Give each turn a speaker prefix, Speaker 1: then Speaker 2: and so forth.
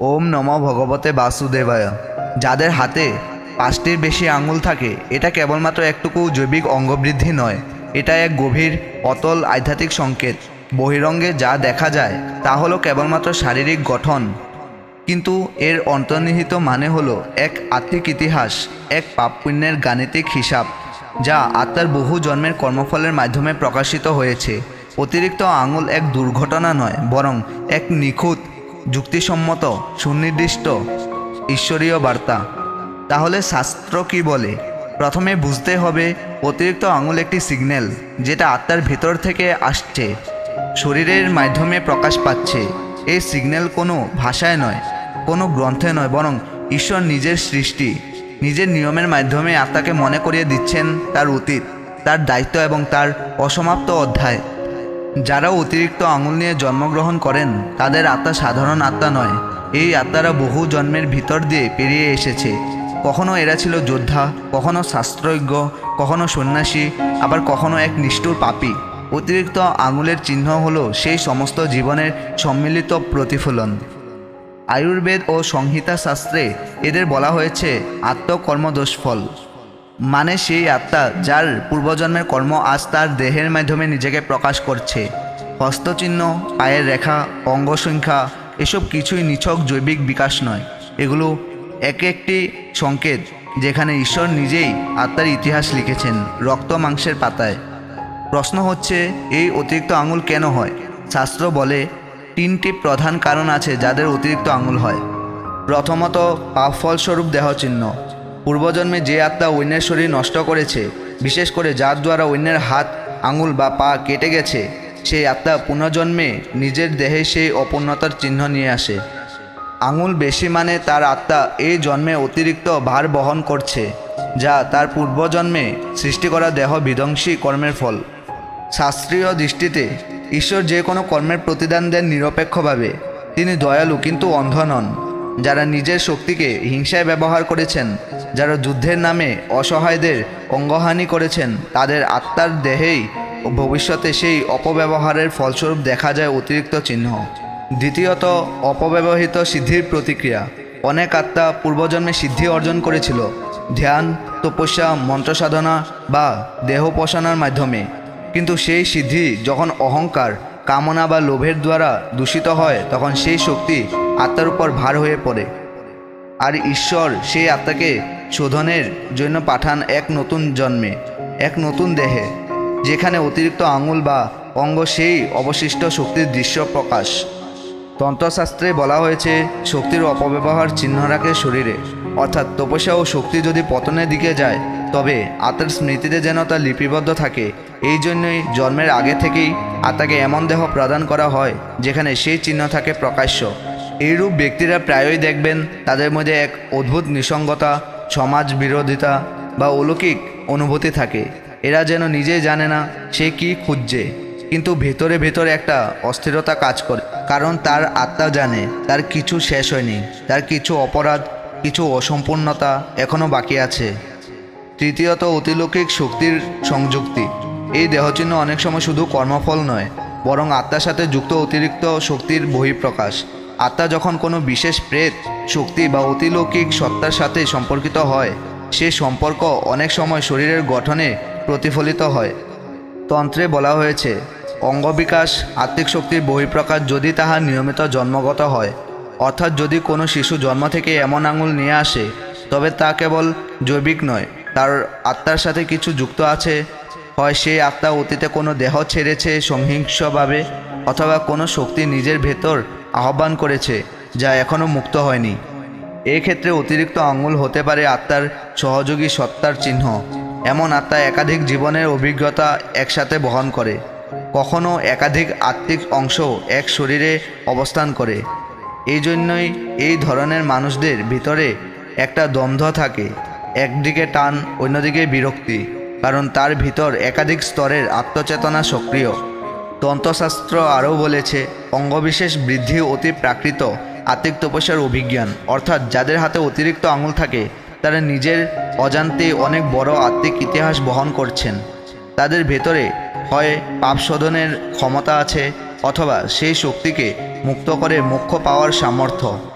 Speaker 1: ওম নম ভগবতে বাসুদেবায়। যাদের হাতে পাঁচটির বেশি আঙুল থাকে, এটা কেবলমাত্র একটুকু জৈবিক অঙ্গবৃদ্ধি নয়, এটা এক গভীর, অতল, আধ্যাত্মিক সংকেত। বহিরঙ্গে যা দেখা যায়, তা হলো কেবলমাত্র শারীরিক গঠন। কিন্তু এর অন্তর্নিহিত মানে হলো এক আত্মিক ইতিহাস, এক পাপ পুণ্যের গাণিতিক হিসাব, যা আত্মার বহু জন্মের কর্মফলের মাধ্যমে প্রকাশিত হয়েছে। অতিরিক্ত আঙুল এক দুর্ঘটনা নয়, বরং এক নিখুঁত যুক্তিসম্মত, সুনির্দিষ্ট, ঈশ্বরীয় বার্তা। তাহলে শাস্ত্র কি বলে? প্রথমে বুঝতে হবে, অতিরিক্ত আঙুল একটি সিগন্যাল যেটা আত্মার ভেতর থেকে আসছে, শরীরের মাধ্যমে প্রকাশ পাচ্ছে। এই সিগন্যাল কোনো ভাষায় নয়, কোনো গ্রন্থে নয়, বরং ঈশ্বর নিজের সৃষ্টি, নিজের নিয়মের মাধ্যমে আত্মাকে মনে করিয়ে দিচ্ছেন তার অতীত, তার দায়িত্ব এবং তার অসমাপ্ত অধ্যায়। যারা অতিরিক্ত আঙুল নিয়ে জন্মগ্রহণ করেন, তাদের আত্মা সাধারণ আত্মা নয়। এই আত্মারা বহু জন্মের ভিতর দিয়ে পেরিয়ে এসেছে। কখনো এরা ছিল যোদ্ধা, কখনো শাস্ত্রজ্ঞ, কখনো সন্ন্যাসী, আবার কখনো এক নিষ্ঠুর পাপী। অতিরিক্ত আঙুলের চিহ্ন হলো সেই সমস্ত জীবনের সম্মিলিত প্রতিফলন। আয়ুর্বেদ ও সংহিতা শাস্ত্রে এদের বলা হয়েছে আত্মকর্মদোষ ফল মানে সেই আত্মা যার পূর্বজন্মের কর্ম আজ তার দেহের মাধ্যমে নিজেকে প্রকাশ করছে। হস্তচিহ্ন, পায়ের রেখা অঙ্গসংখ্যা এসব কিছুই নিছক জৈবিক বিকাশ নয়। এগুলো এক একটি সংকেত যেখানে ঈশ্বর নিজেই আত্মার ইতিহাস লিখেছেন রক্ত মাংসের পাতায়। প্রশ্ন হচ্ছে, এই অতিরিক্ত আঙুল কেন হয়? শাস্ত্র বলে, তিনটি প্রধান কারণ আছে যাদের অতিরিক্ত আঙুল হয়। প্রথমত, পাপ ফলস্বরূপ দেহচিহ্ন। পূর্বজন্মে যে আত্মা অন্যের শরীর নষ্ট করেছে, বিশেষ করে যার দ্বারা অন্যের হাত, আঙুল বা পা কেটে গেছে, সেই আত্মা পুনর্জন্মে নিজের দেহে সেই অপূর্ণতার চিহ্ন নিয়ে আসে। আঙুল বেশি মানে তার আত্মা এই জন্মে অতিরিক্ত ভার বহন করছে, যা তার পূর্বজন্মে সৃষ্টি করা দেহ বিধ্বংসী কর্মের ফল। শাস্ত্রীয় দৃষ্টিতে, ঈশ্বর যে কোনো কর্মের প্রতিদান দেন নিরপেক্ষভাবে। তিনি দয়ালু কিন্তু অন্ধ নন, যারা নিজের শক্তিকে হিংসায় ব্যবহার করেছেন যারা যুদ্ধের নামে অসহায়দের অঙ্গহানি করেছেন, তাদের আত্মার দেহেই ভবিষ্যতে সেই অপব্যবহারের ফলস্বরূপ দেখা যায় অতিরিক্ত চিহ্ন। দ্বিতীয়ত, অপব্যবহৃত সিদ্ধির প্রতিক্রিয়া। অনেক আত্মা পূর্বজন্মে সিদ্ধি অর্জন করেছিল, ধ্যান, তপস্যা মন্ত্র সাধনা বা দেহোপাসনার মাধ্যমে। কিন্তু সেই সিদ্ধি যখন অহংকার, কামনা বা লোভের দ্বারা দূষিত হয়, তখন সেই শক্তি আত্মার উপর ভার হয়ে পড়ে। আর ঈশ্বর সেই আত্মাকে শোধনের জন্য পাঠান এক নতুন জন্মে, এক নতুন দেহে, যেখানে অতিরিক্ত আঙুল বা অঙ্গ সেই অবশিষ্ট শক্তির দৃশ্য প্রকাশ। তন্ত্রশাস্ত্রে বলা হয়েছে, শক্তির অপব্যবহার চিহ্ন রাখে শরীরে, অর্থাৎ তপস্যা ও শক্তি যদি পতনের দিকে যায়, তবে আত্মার স্মৃতিতে যেন তা লিপিবদ্ধ থাকে, এই জন্যই জন্মের আগে থেকেই আত্মাকে এমন দেহ প্রদান করা হয়, যেখানে সেই চিহ্ন থাকে প্রকাশ্য। এইরূপ ব্যক্তিরা প্রায়ই দেখবেন, তাদের মধ্যে এক অদ্ভুত নিসঙ্গতা সমাজ বিরোধিতা বা অলৌকিক অনুভূতি থাকে। এরা যেন নিজেই জানে না সে কি খুঁজছে। কিন্তু ভেতরে ভেতরে একটা অস্থিরতা কাজ করে। কারণ তার আত্মা জানে, তার কিছু শেষ হয়নি, তার কিছু অপরাধ, কিছু অসম্পূর্ণতা এখনও বাকি আছে। তৃতীয়ত, অতিলৌকিক শক্তির সংযুক্তি। এই দেহচিহ্ন অনেক সময় শুধু কর্মফল নয়, বরং আত্মার সাথে যুক্ত অতিরিক্ত শক্তির বহিঃপ্রকাশ। আত্মা যখন কোনো বিশেষ প্রেত, শক্তি বা অতিলৌকিক সত্তার সাথে সম্পর্কিত হয়, সে সম্পর্ক অনেক সময় শরীরের গঠনে প্রতিফলিত হয়। তন্ত্রে বলা হয়েছে, অঙ্গবিকাশ, আত্মিক শক্তির বহিঃপ্রকাশ যদি তাহার নিয়মিত জন্মগত হয়, অর্থাৎ যদি কোনো শিশু জন্ম থেকে এমন আঙুল নিয়ে আসে, তবে তা কেবল জৈবিক নয়, তার আত্মার সাথে কিছু যুক্ত আছে। হয় সেই আত্মা অতীতে কোনো দেহ ছেড়েছে, সহিংসভাবে, অথবা কোনো শক্তি নিজের ভেতর আহ্বান করেছে, যা এখনও মুক্ত হয়নি। এক্ষেত্রে অতিরিক্ত আঙুল হতে পারে আত্মার সহযোগী সত্তার চিহ্ন। এমন আত্মা একাধিক জীবনের অভিজ্ঞতা একসাথে বহন করে। কখনো একাধিক আত্মিক অংশ এক শরীরে অবস্থান করে। এই জন্যই এই ধরনের মানুষদের ভিতরে একটা দ্বন্দ্ব থাকে। একদিকে টান, অন্যদিকে বিরক্তি, কারণ তার ভিতর একাধিক স্তরের আত্মচেতনা সক্রিয়। তন্ত্রশাস্ত্র আরও বলেছে, অঙ্গবিশেষ বৃদ্ধি অতি প্রাকৃত আত্মিক তপস্যার অভিজ্ঞান। অর্থাৎ যাদের হাতে অতিরিক্ত আঙুল থাকে, তারা নিজের অজান্তে অনেক বড় আত্মিক ইতিহাস বহন করছেন। তাদের ভেতরে হয় পাপ শোধনের ক্ষমতা আছে, অথবা সেই শক্তিকে মুক্ত করে মোক্ষ পাওয়ার সামর্থ্য।